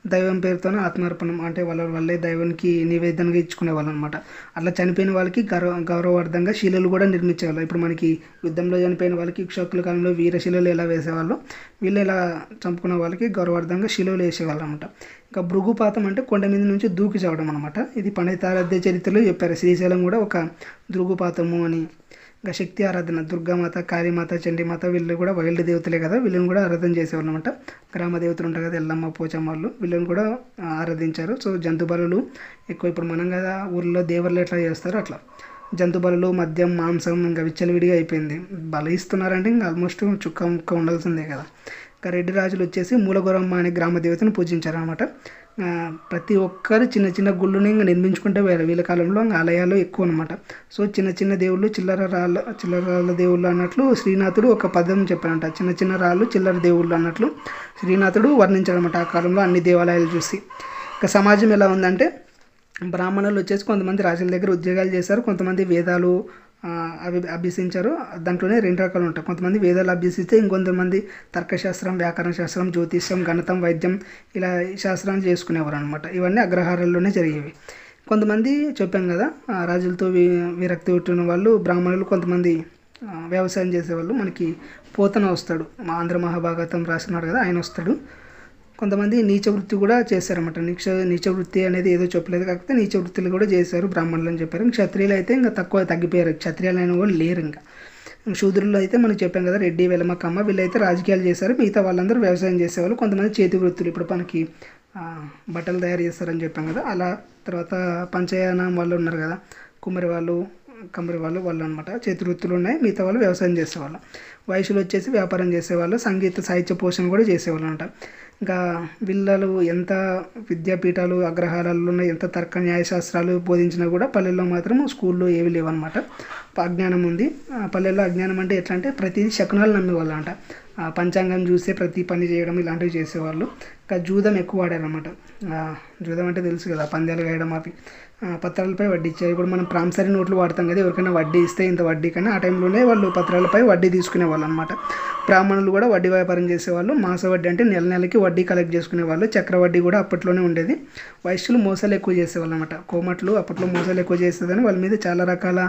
దైవం పేరుతోనే ఆత్మార్పణం అంటే వాళ్ళ వాళ్ళే దైవానికి నివేదనగా ఇచ్చుకునేవాళ్ళు అనమాట అట్లా చనిపోయిన వాళ్ళకి గౌరవ గౌరవార్థంగా శిలలు కూడా నిర్మించేవాళ్ళు. ఇప్పుడు మనకి యుద్ధంలో చనిపోయిన వాళ్ళకి క్షోకుల కాలంలో వీరశిలలు ఎలా వేసేవాళ్ళు వీళ్ళు ఎలా చంపుకున్న వాళ్ళకి గౌరవార్థంగా శిలలు వేసేవాళ్ళు అనమాట ఇంకా భృగుపాతం అంటే కొండ మీద నుంచి దూకి చావడం అనమాట ఇది పండితారాధ్య చరిత్రలో చెప్పారు. శ్రీశైలం కూడా ఒక భృగుపాతము అని. ఇంకా శక్తి ఆరాధన దుర్గామాత కాళీమాత చండీమాత వీళ్ళు కూడా వైల్డ్ దేవతలే కదా వీళ్ళని కూడా ఆరాధన చేసేవాళ్ళు అనమాట గ్రామ దేవతలు ఉంటారు కదా ఎల్లమ్మ పోచమ్మ వాళ్ళు వీళ్ళని కూడా ఆరాధించారు. సో జంతు బలులు ఎక్కువ ఇప్పుడు మనం కదా ఊర్లో దేవర్లు ఎట్లా చేస్తారో అట్లా. జంతు బలులు మద్యం మాంసం ఇంకా విచ్చలవిడిగా అయిపోయింది. బలి ఇస్తున్నారంటే ఇంకా ఆల్మోస్ట్ చుక్క ముక్క ఉండాల్సిందే కదా. ఇంకా రెడ్డి రాజులు వచ్చేసి మూలగొరమ్మ అనే గ్రామ దేవతను పూజించారు అనమాట ప్రతి ఒక్కరు చిన్న చిన్న గుళ్ళని ఇంకా నిర్మించుకుంటే వేరే వీళ్ళ కాలంలో ఇంకా ఆలయాలు ఎక్కువ అనమాట సో చిన్న చిన్న దేవుళ్ళు చిల్లర రాళ్ళ చిల్లర రాళ్ళ దేవుళ్ళు అన్నట్లు శ్రీనాథుడు ఒక పదం చెప్పారంట చిన్న చిన్న రాళ్ళు చిల్లర దేవుళ్ళు అన్నట్లు శ్రీనాథుడు వర్ణించాడనమాట ఆ కాలంలో అన్ని దేవాలయాలు చూసి. ఇక సమాజం ఎలా ఉందంటే బ్రాహ్మణులు వచ్చేసి కొంతమంది రాజుల దగ్గర ఉద్యోగాలు చేశారు కొంతమంది వేదాలు అవి అభ్యసించారు. దాంట్లోనే రెండు రకాలు ఉంటాయి. కొంతమంది వేదాలు అభ్యసిస్తే ఇంకొంతమంది తర్కశాస్త్రం వ్యాకరణ శాస్త్రం జ్యోతిష్యం గణితం వైద్యం ఇలా ఈ శాస్త్రాలు చేసుకునేవారు అనమాట ఇవన్నీ అగ్రహారాల్లోనే జరిగేవి. కొంతమంది చెప్పాం కదా రాజులతో వి విరక్తి పుట్టిన వాళ్ళు బ్రాహ్మణులు కొంతమంది వ్యవసాయం చేసేవాళ్ళు. మనకి పోతన వస్తాడు. ఆంధ్ర మహాభాగతం రాసినాడు కదా ఆయన వస్తాడు. కొంతమంది నీచ వృత్తి కూడా చేశారన్నమాట. నీచ నీచ వృత్తి అనేది ఏదో చెప్పలేదు. కాకపోతే నీచ వృత్తులు కూడా చేశారు బ్రాహ్మణులు అని చెప్పారు. క్షత్రియులు అయితే ఇంకా తక్కువ తగ్గిపోయారు. క్షత్రియులు అయిన కూడా లేరు ఇంకా. శూద్రులు అయితే మనం చెప్పాం కదా రెడ్డి వెలమ కమ్మ వీళ్ళైతే రాజకీయాలు చేశారు. మిగతా వాళ్ళందరూ వ్యవసాయం చేసేవాళ్ళు. కొంతమంది చేతి వృత్తులు ఇప్పుడు మనకి బట్టలు తయారు చేస్తారని చెప్పాం కదా. అలా తర్వాత పంచయానం వాళ్ళు ఉన్నారు కదా. కుమ్మరి వాళ్ళు కమ్మరి వాళ్ళు వాళ్ళు అనమాట చేతి వృత్తులు ఉన్నాయి. మిగతా వాళ్ళు వ్యవసాయం చేసేవాళ్ళు. వయసులు వచ్చేసి వ్యాపారం చేసేవాళ్ళు. సంగీత సాహిత్య పోషణ కూడా చేసేవాళ్ళు అనమాట ఇంకా వీళ్ళు ఎంత విద్యాపీఠాలు అగ్రహారాలు ఉన్నాయి ఎంత తర్క న్యాయశాస్త్రాలు బోధించినా కూడా పల్లెల్లో మాత్రం స్కూల్లో ఏవి లేవన్నమాట అజ్ఞానం ఉంది. పల్లెల్లో అజ్ఞానం అంటే ఎట్లా అంటే ప్రతిదీ శకునాలు నమ్మేవాళ్ళు అంట పంచాంగం చూస్తే ప్రతి పని చేయడం ఇలాంటివి చేసేవాళ్ళు. ఇంకా జూదం ఎక్కువ ఆడారనమాట జూదం అంటే తెలుసు కదా పందాలు వేయడం అవి. పత్రాలపై వడ్డీ ఇచ్చారు. ఇప్పుడు మనం ప్రామిసరీ నోట్లు వాడతాం కదా ఎవరికైనా వడ్డీ ఇస్తే ఇంత వడ్డీ కన్నా ఆ టైంలోనే వాళ్ళు పత్రాలపై వడ్డీ తీసుకునేవాళ్ళు అనమాట బ్రాహ్మణులు కూడా వడ్డీ వ్యాపారం చేసేవాళ్ళు. మాస వడ్డీ అంటే నెల నెలకి వడ్డీ కలెక్ట్ చేసుకునేవాళ్ళు చక్రవడ్డీ కూడా అప్పట్లోనే ఉండేది. వయస్సులు మోసాలు ఎక్కువ చేసేవాళ్ళు అనమాట కోమట్లు అప్పట్లో మోసాలు ఎక్కువ చేసేదని వాళ్ళ మీద చాలా రకాల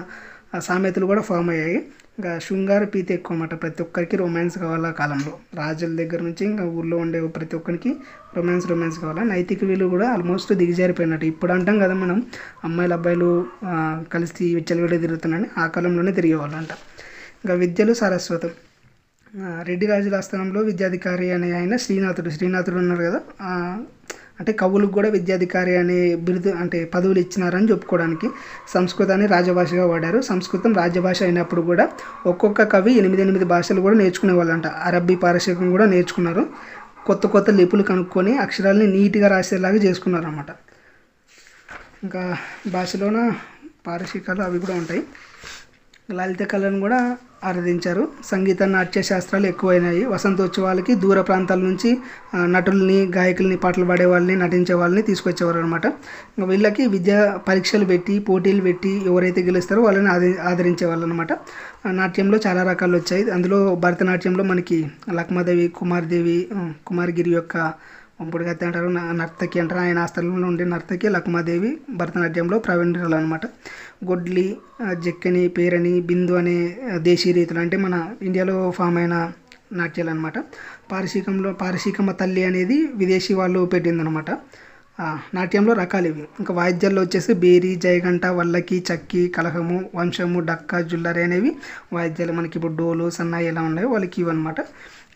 సామెతలు కూడా ఫామ్ అయ్యాయి. ఇంకా శృంగార పీతి ఎక్కువ అన్నమాట. ప్రతి ఒక్కరికి రొమాన్స్ కావాలి ఆ కాలంలో. రాజుల దగ్గర నుంచి ఇంకా ఊళ్ళో ఉండే ప్రతి ఒక్కరికి రొమాన్స్ రొమాన్స్ కావాలి. నైతిక విలువ కూడా ఆల్మోస్ట్ దిగజారిపోయినట్టు. ఇప్పుడు అంటాం కదా మనం అమ్మాయిలు అబ్బాయిలు కలిసి విచ్చలవిడి తిరుగుతున్నాయని ఆ కాలంలోనే తిరిగేవాళ్ళు అంట ఇంకా విద్యలు సారస్వతం. రెడ్డి రాజుల ఆస్థానంలో విద్యాధికారి అనే ఆయన శ్రీనాథుడు శ్రీనాథుడు ఉన్నారు కదా. అంటే కవులకు కూడా విద్యాధికారి అనే బిరుదు అంటే పదవులు ఇచ్చినారని చెప్పుకోవడానికి సంస్కృతాన్ని రాజభాషగా వాడారు. సంస్కృతం రాజభాష అయినప్పుడు కూడా ఒక్కొక్క కవి ఎనిమిది ఎనిమిది భాషలు కూడా నేర్చుకునే వాళ్ళంట అరబ్బీ పారశీకం కూడా నేర్చుకున్నారు. కొత్త కొత్త లిపులు కనుక్కొని అక్షరాలని నీట్గా రాసేలాగా చేసుకున్నారు అన్నమాట ఇంకా భాషలోన పారశీకాలు అవి కూడా ఉంటాయి. లలిత కళను కూడా ఆరాధించారు. సంగీత నాట్య శాస్త్రాలు ఎక్కువైనాయి. వసంతోత్సవాలకి దూర ప్రాంతాల నుంచి నటుల్ని గాయకుల్ని పాటలు పాడే వాళ్ళని నటించే వాళ్ళని తీసుకొచ్చేవారు అనమాట వీళ్ళకి విద్యా పరీక్షలు పెట్టి పోటీలు పెట్టి ఎవరైతే గెలుస్తారో వాళ్ళని ఆది ఆదరించే వాళ్ళు అనమాట నాట్యంలో చాలా రకాలు వచ్చాయి. అందులో భరతనాట్యంలో మనకి లక్మాదేవి కుమార్దేవి కుమార్గిరి యొక్క వంపుడుగత్తి అంటారు నర్తకి అంటారు. ఆయన ఆస్థలంలో ఉండే నర్తకి లక్మాదేవి భరతనాట్యంలో ప్రవీణురాలు అనమాట గొడ్లి జక్కని పేరని బిందు అనే దేశీ రీతులు అంటే మన ఇండియాలో ఫామ్ అయిన నాట్యాలు అనమాట పారిశీకంలో పారసీకమ్మ తల్లి అనేది విదేశీ వాళ్ళు పెట్టిందనమాట నాట్యంలో రకాలు ఇవి. ఇంకా వాయిద్యాల్లో వచ్చేసి బేరి జయగంట వల్లకి చక్కి కలహము వంశము డక్క జుల్లరి అనేవి వాయిద్యాలు. మనకి ఇప్పుడు డోలు సన్నాయి ఎలా ఉన్నాయో వాళ్ళకి ఇవన్నమాట.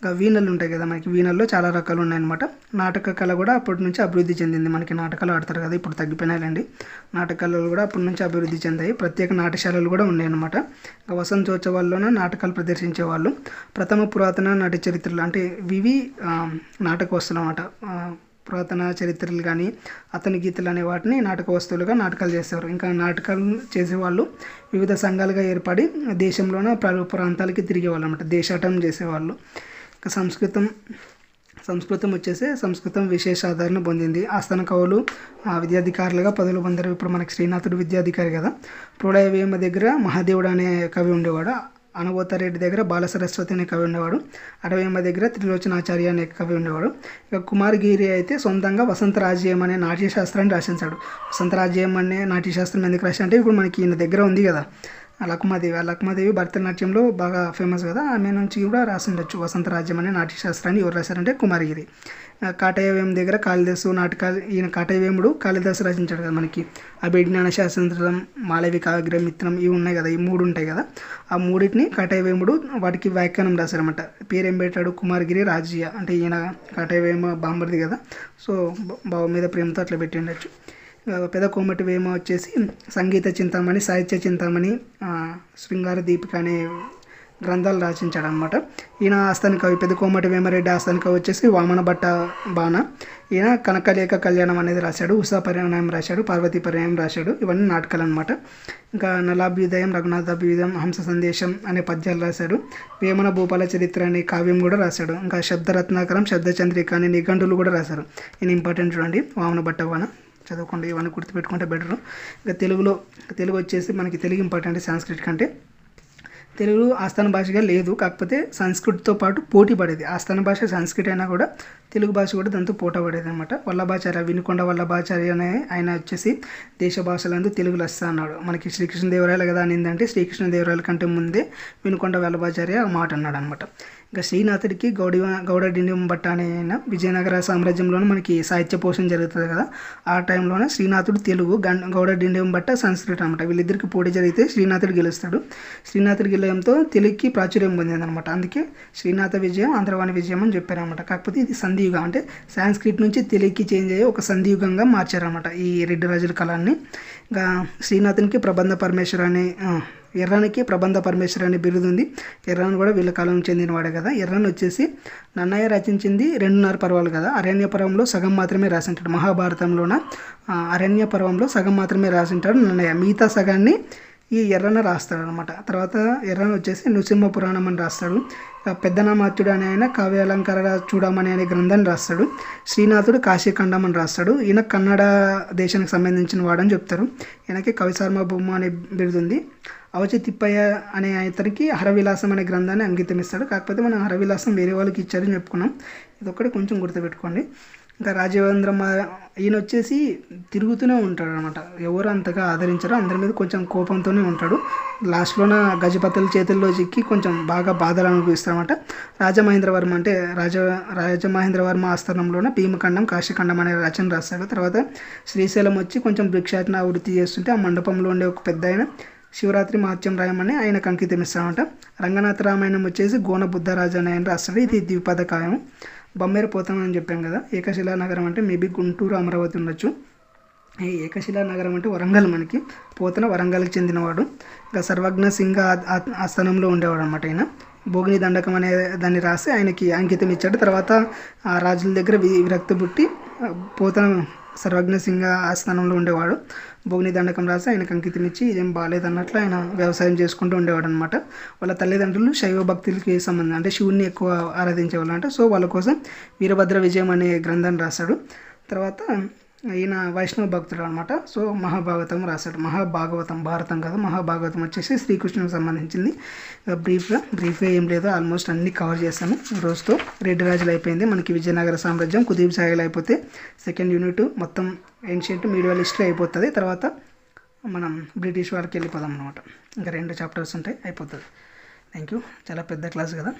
ఇంకా వీణలు ఉంటాయి కదా మనకి. వీణల్లో చాలా రకాలు ఉన్నాయన్నమాట. నాటక కళ కూడా అప్పటి నుంచి అభివృద్ధి చెందింది. మనకి నాటకాలు ఆడతారు కదా ఇప్పుడు తగ్గిపోయినాయండి నాటకాలు కూడా అప్పటి నుంచి అభివృద్ధి చెందాయి. ప్రత్యేక నాటశాలలు కూడా ఉన్నాయన్నమాట. ఇంకా వసంతోత్సవాల్లోనే నాటకాలు ప్రదర్శించేవాళ్ళు. ప్రథమ పురాతన నాట్య చరిత్రలు అంటే ఇవి నాటక వస్తువులు అన్నమాట పురాతన చరిత్రలు కానీ అతని గీతలు అనే వాటిని నాటక వస్తువులుగా నాటకాలు చేసేవారు. ఇంకా నాటకాలు చేసేవాళ్ళు వివిధ సంఘాలుగా ఏర్పడి దేశంలోనే పలు ప్రాంతాలకి తిరిగేవాళ్ళు అనమాట దేశాటం చేసేవాళ్ళు. సంస్కృతం సంస్కృతం వచ్చేసి సంస్కృతం విశేష ఆదరణ పొందింది. ఆస్థాన కవులు ఆ, విద్యాధికారులుగా పదవులు పొందారు. ఇప్పుడు మనకి శ్రీనాథుడు విద్యాధికారి కదా. ప్రోడయవేమ దగ్గర మహాదేవుడు అనే కవి ఉండేవాడు. అనుభూతారెడ్డి దగ్గర బాల సరస్వతి అనే కవి ఉండేవాడు. అడవేమ దగ్గర త్రిలోచనాచార్య అనే కవి ఉండేవాడు. ఇక కుమార్గిరి అయితే సొంతంగా వసంతరాజ్యం అనే నాట్యశాస్త్రాన్ని రాసించాడు. వసంతరాజ్యం అనే నాట్యశాస్త్రం ఎందుకు రాసి అంటే ఇప్పుడు మనకి ఈయన దగ్గర ఉంది కదా. లక్మాదేవి ఆ లక్మాదేవి భరతనాట్యంలో బాగా ఫేమస్ కదా. ఆమె నుంచి కూడా రాసిండొచ్చు వసంతరాజ్యం అనే నాట్యశాస్త్రాన్ని ఎవరు రాశారంటే కుమారగిరి. కాటయవేం దగ్గర కాళిదాసు నాటకాలు ఈయన కాటయవేముడు కాళిదాసు రచించాడు కదా మనకి. అభిజ్ఞాన శాస్త్రం మాలవి కావ్యగ్రహ మిత్రం ఇవి ఉన్నాయి కదా ఈ మూడు ఉంటాయి కదా. ఆ మూడింటిని కాటయవేముడు వాటికి వ్యాఖ్యానం రాశారనమాట పేరేం పెట్టాడు? కుమారగిరి రాజయ్య. అంటే ఈయన కాటయవేమ బాంబర్ది కదా. సో బావ మీద ప్రేమతో అట్లా పెట్టి ఉండొచ్చు పెద్ద కోమటి వేమ వచ్చేసి సంగీత చింతామణి సాహిత్య చింతామణి శృంగార దీపిక అనే గ్రంథాలు రచించాడు అనమాట ఈయన ఆస్థాని కవి పెద్ద కోమటి వేమరెడ్డి ఆస్థాని కవి వచ్చేసి వామన భట్ట బాణ. ఈయన కనకలేఖ కళ్యాణం అనేది రాశాడు ఉషా పరిణామం రాశాడు పార్వతీ పరిణామం రాశాడు ఇవన్నీ నాటకాలు అనమాట ఇంకా నలాభ్యుదయం రఘునాథాభ్యుదయం హంస సందేశం అనే పద్యాలు రాశాడు. వేమన భూపాల చరిత్ర అనే కావ్యం కూడా రాశాడు. ఇంకా శబ్దరత్నాకరం శబ్దచంద్రిక అనే నిఘంటులు కూడా రాశారు. ఈయన ఇంపార్టెంట్ చూడండి వామన భట్ట బాణ. చదవకుండా ఇవన్నీ గుర్తుపెట్టుకుంటే బెటర్. ఇంకా తెలుగులో తెలుగు వచ్చేసి మనకి తెలుగు ఇంపార్టెంట్ సాంస్క్రిట్ కంటే తెలుగు ఆస్థాన భాషగా లేదు. కాకపోతే సంస్కృతితో పాటు పోటీ పడేది. ఆస్థాన భాష సంస్కృతి అయినా కూడా తెలుగు భాష కూడా దాంతో పోటీ పడేది అనమాట వల్లభాచార్య వినుకొండ వల్లభాచార్య అనే ఆయన వచ్చేసి దేశ భాషలందు తెలుగు లెస్స అన్నాడు. మనకి శ్రీకృష్ణదేవరాయలు కదా అని ఏంటంటే శ్రీకృష్ణదేవరాయల కంటే ముందే వినుకొండ వల్లభాచార్య మాట అన్నాడు అనమాట ఇంకా శ్రీనాథుడికి గౌడి గౌడ డిండియం భట్ట అనే ఆయన విజయనగర సామ్రాజ్యంలోనే మనకి సాహిత్య పోషణ జరుగుతుంది కదా. ఆ టైంలోనే శ్రీనాథుడు తెలుగు గం- గౌడ డిండియం భట్ట సంస్కృతం అనమాట వీళ్ళిద్దరికి పోటీ జరిగితే శ్రీనాథుడు గెలుస్తాడు. శ్రీనాథుడు గెలయంతో తెలుగుకి ప్రాచుర్యం పొందిందనమాట అందుకే శ్రీనాథ విజయం ఆంధ్రవాణి విజయం అని చెప్పారనమాట కాకపోతే ఇది సంధియుగం అంటే సాంస్క్రిట్ నుంచి తెలుగుకి చేంజ్ అయ్యి ఒక సంధియుగంగా మార్చారనమాట ఈ రెడ్డి రాజుల కళాన్ని. ఇంకా శ్రీనాథునికి ప్రబంధ పరమేశ్వర అనే ఎర్రానికి ప్రబంధ పరమేశ్వర అనే బిరుదు ఉంది. ఎర్రాన్ కూడా వీళ్ళ కాలం చెందినవాడే కదా. ఎర్రాన్ వచ్చేసి నన్నయ్య రచించింది రెండున్నర పర్వాలు కదా. అరణ్య పర్వంలో సగం మాత్రమే రాసింటాడు. మహాభారతంలోన అరణ్య పర్వంలో సగం మాత్రమే రాసింటాడు నన్నయ్య. మిగతా సగాన్ని ఈ ఎర్రన రాస్తాడు అనమాట తర్వాత ఎర్రన వచ్చేసి నృసింహ పురాణం అని రాస్తాడు. పెద్దనామాత్యుడు అనే ఆయన కావ్యాలంకార చూడమని అనే గ్రంథాన్ని రాస్తాడు. శ్రీనాథుడు కాశీఖండం అని రాస్తాడు. ఈయన కన్నడ దేశానికి సంబంధించిన వాడని చెప్తారు. ఈయనకి కవిశర్మ బొమ్మ అనే బిరుదుంది అవచి తిప్పయ్య అనే ఇతనికి హరవిలాసం అనే గ్రంథాన్ని అంకితం ఇస్తాడు. కాకపోతే మనం హరవిలాసం వేరే వాళ్ళకి ఇచ్చారని చెప్పుకున్నాం. ఇది కొంచెం గుర్తుపెట్టుకోండి. ఇంకా రాజవేంద్ర ఈయన వచ్చేసి తిరుగుతూనే ఉంటాడు అనమాట ఎవరు అంతగా ఆదరించారో. అందరి మీద కొంచెం కోపంతోనే ఉంటాడు. లాస్ట్లోన గజపతుల చేతుల్లో చిక్కి కొంచెం బాగా బాధలు అనుభవిస్తారన్నమాట రాజమహేంద్రవర్మ అంటే రాజ రాజమహేంద్రవర్మ ఆస్థానంలోన భీమఖండం కాశీఖండం అనే రచన రాస్తాడు తర్వాత శ్రీశైలం వచ్చి కొంచెం భిక్షాటన వృత్తి చేస్తుంటే ఆ మండపంలో ఉండే ఒక పెద్ద ఆయన శివరాత్రి మహత్యం రాయమని ఆయనకు అంకితం ఇస్తామంట రంగనాథ రామాయణం వచ్చేసి గోన బుద్ధరాజు అని ఆయన రాస్తాడు. ఇది ద్విపద కావ్యం. బొమ్మేరు పోతాం అని చెప్పాం కదా. ఏకశిలా నగరం అంటే మేబీ గుంటూరు అమరావతి ఉండొచ్చు. ఈ ఏకశిలా నగరం అంటే వరంగల్ మనకి. పోతన వరంగల్కి చెందినవాడు. ఇంకా సర్వజ్ఞ సింగ ఆస్థానంలో ఉండేవాడు అనమాట ఆయన భోగిని దండకం అనే దాన్ని రాసి ఆయనకి అంకితం ఇచ్చాడు. తర్వాత ఆ రాజుల దగ్గర వి- విరక్తి పుట్టి పోతన సర్వజ్ఞ సింగ ఆస్థానంలో ఉండేవాడు. భోగిని దండకం రాసి ఆయనకు అంకితం ఇచ్చి ఇదేం బాగాలేదన్నట్లు ఆయన వ్యవసాయం చేసుకుంటూ ఉండేవాడు అనమాట వాళ్ళ తల్లిదండ్రులు శైవ భక్తులకి సంబంధం అంటే శివుణ్ణి ఎక్కువ ఆరాధించేవాళ్ళు అంటే. సో వాళ్ళ కోసం వీరభద్ర విజయం అనే గ్రంథాన్ని రాశాడు. తర్వాత ఈయన వైష్ణవ భక్తుడు అనమాట సో మహాభాగవతం రాశాడు. మహాభాగవతం భారతం కదా. మహాభాగవతం వచ్చేసి శ్రీకృష్ణునికి సంబంధించింది. బ్రీఫ్గా బ్రీఫ్గా ఏం లేదు. ఆల్మోస్ట్ అన్ని కవర్ చేశాను రోజుతో. రెడ్డి రాజులు అయిపోయింది. మనకి విజయనగర సామ్రాజ్యం కుదీప్ షాహీలు అయిపోతే సెకండ్ యూనిట్ మొత్తం ఏన్షియంట్ మీడియల్ హిస్టరీ అయిపోతుంది. తర్వాత మనం బ్రిటిష్ వారికి వెళ్ళిపోదాం అనమాట ఇంకా రెండు చాప్టర్స్ ఉంటాయి. అయిపోతుంది. థ్యాంక్ యూ చాలా పెద్ద క్లాస్ కదా.